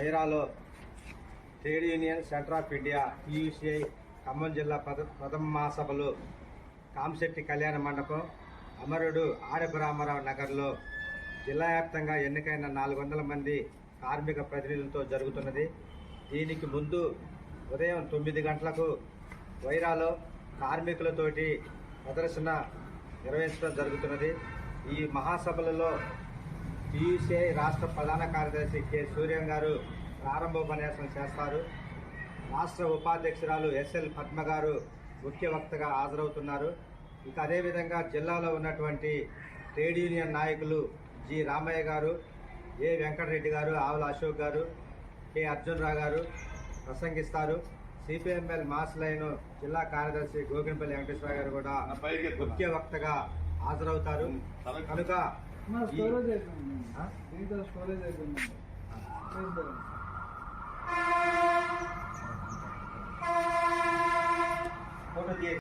వైరాలో trade union centre of India TUCI Khammam జిల్లా ప్రథమ మహాసభలు కాంశెట్టి కళ్యాణ మండపం అమరుడు ఆర్ఎఫ్ రామారావు నగర్లో జిల్లా వ్యాప్తంగా ఎన్నికైన నాలుగు వందల మంది కార్మిక ప్రతినిధులతో జరుగుతున్నది. దీనికి ముందు ఉదయం తొమ్మిది గంటలకు వైరాలో కార్మికులతోటి ప్రదర్శన నిర్వహించడం జరుగుతున్నది. ఈ మహాసభలలో టీయూసీఐ రాష్ట్ర ప్రధాన కార్యదర్శి కె. సూర్యం గారు ప్రారంభోపన్యాసం చేస్తారు. రాష్ట్ర ఉపాధ్యక్షురాలు ఎస్ఎల్ పద్మ గారు ముఖ్య వక్తగా హాజరవుతున్నారు. ఇక అదేవిధంగా జిల్లాలో ఉన్నటువంటి ట్రేడ్ యూనియన్ నాయకులు జి. రామయ్య గారు ఏ. వెంకటరెడ్డి గారు ఆవుల అశోక్ గారు కె. అర్జున్ రావు గారు ప్రసంగిస్తారు. సిపిఎంఎల్ మాస్ లైన్ జిల్లా కార్యదర్శి గోగినపల్లి వెంకటేశ్వర గారు కూడా ముఖ్య వక్తగా హాజరవుతారు. కనుక না স্টোরেজ একদম হ্যাঁ? 3 টা স্টোরেজ একদম